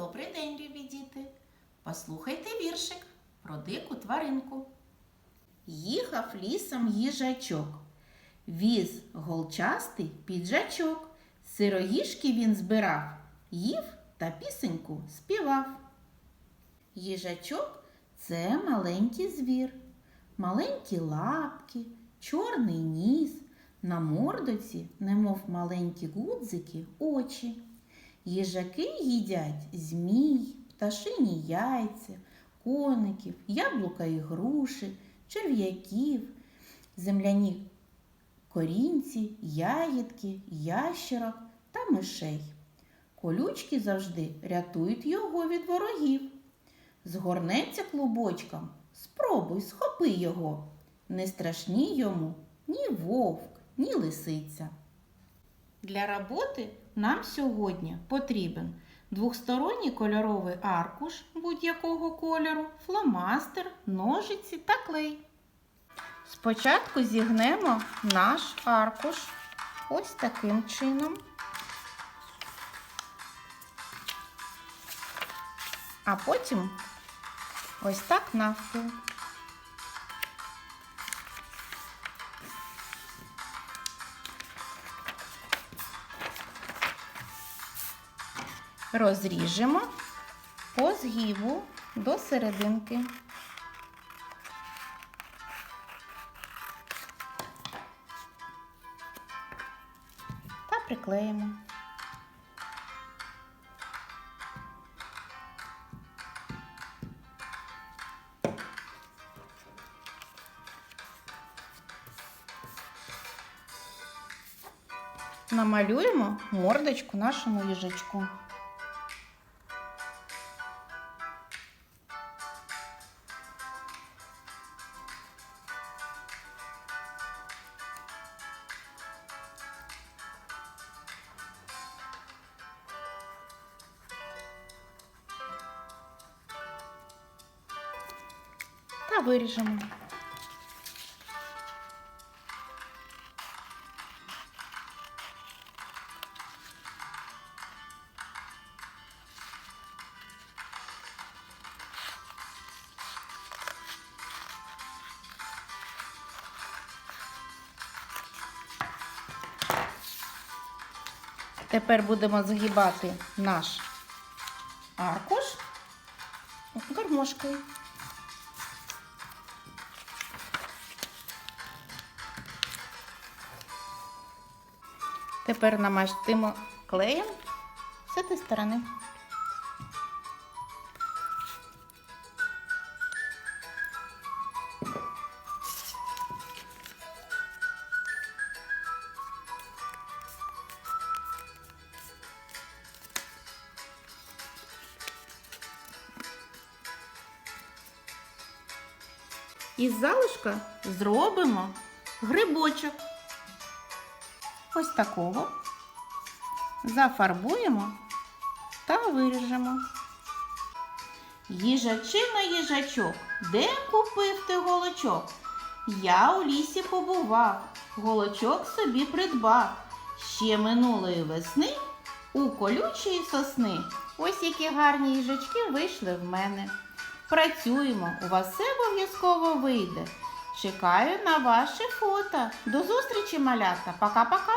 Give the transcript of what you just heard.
Добрий день, любі діти! Послухайте віршик про дику тваринку. Їхав лісом їжачок, віз голчастий піджачок, сироїшки він збирав, їв та пісеньку співав. Їжачок це маленький звір, маленькі лапки, чорний ніс, на мордоці, немов маленькі гудзики, очі. Їжаки їдять змій, пташині яйця, коників, яблука і груші, черв'яків, земляні корінці, ягідки, ящерок та мишей. Колючки завжди рятують його від ворогів. Згорнеться клубочком, спробуй, схопи його. Не страшні йому ні вовк, ні лисиця. Для роботи нам сьогодні потрібен двохсторонній кольоровий аркуш будь-якого кольору, фломастер, ножиці та клей. Спочатку зігнемо наш аркуш ось таким чином. А потім ось так навпіл. Розріжемо по згибу до серединки. Та приклеїмо. Намалюємо мордочку нашому їжачку. Та. Тепер будемо згибати наш аркуш гармошкою. Тепер намастимо клеєм з цієї сторони. Із залишка зробимо грибочок. Ось такого. Зафарбуємо та виріжемо. Їжачина їжачок, де купив ти голочок? Я у лісі побував, голочок собі придбав. Ще минулої весни у колючої сосни. Ось які гарні їжачки вийшли в мене. Працюємо, у вас все обов'язково вийде. Чекаю на ваші фото. До зустрічі, малята. Пока-пока.